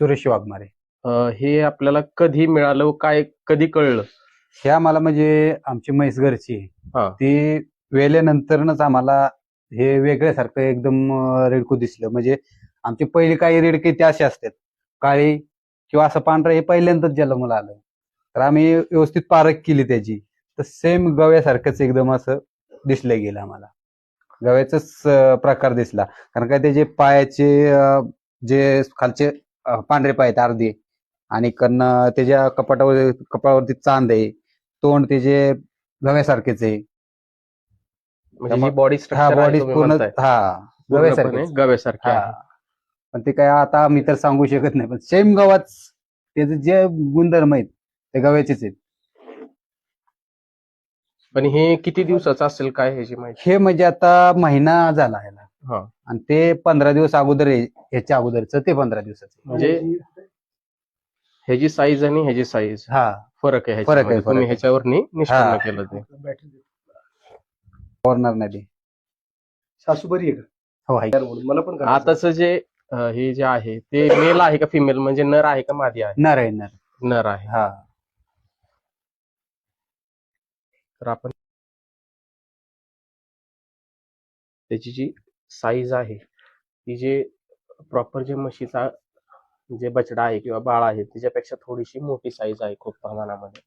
सुरेश वाघमारे. अं, हे आपल्याला कधी मिळालं व काय कधी कळलं? हे आम्हाला म्हणजे आमची म्हैस घरची आहे. ती वेल्यानंतरच आम्हाला हे वेगळ्यासारखं एकदम अं, रेडकू दिसलं. म्हणजे आमची पहिली काही रेडके ते असे असतात. काळी किंवा असं पांढरं हे पहिल्यांदाच जन्माला आलं. तर आम्ही व्यवस्थित पारख केली त्याची. तर सेम गव्यासारखंच एकदम असं दिसलं गेलं आम्हाला. गव्याचाच अं, प्रकार दिसला. कारण काय त्याचे पायाचे अं, जे खालचे पांढरे पाय आहेत अर्धे. आणि कन्न त्याच्या कपाटावर कपाळावरती चांद आहे तोंड त्याचे गव्यासारखेच आहे. म्हणजे ही बॉडी हा बॉडी पूर्ण हा गव्यासारखे आहे. पण ते काय आता आम्ही तर सांगू शकत नाही पण सेम गव्हाच त्याचे जे गुणधर्म आहेत ते गव्याचेच आहेत. पण हे किती दिवसाचं असेल काय ह्याची माहिती? हे म्हणजे आता महिना झाला हा. आणि ते पंधरा दिवस अगोदर आहे ह्याच्या अगोदरच ते पंधरा दिवसाचं. म्हणजे ह्याची साईज आणि ह्याची साईज हा. फरक आहे फरक आहे, ह्याच्यामध्ये. फरक तुम्ही आहे. ह्याच्यावर निष्पन्न हा. केलं ते. कॉर्नर नदी सासू बरी आहे हो आहे. का म्हणून मला पण करायचं. आताच जे अं, हे जे आहे ते मेल आहे का फिमेल म्हणजे नर आहे का मादी आहे? नर आहे नर. नर आहे. हा. तर आपण त्याची जी साईज आहे. ती जे प्रॉपर जे म्हशीचा जे बछडा आहे किंवा बाळ आहे त्याच्यापेक्षा थोडीशी मोठी साईज आहे खूप प्रमाणामध्ये.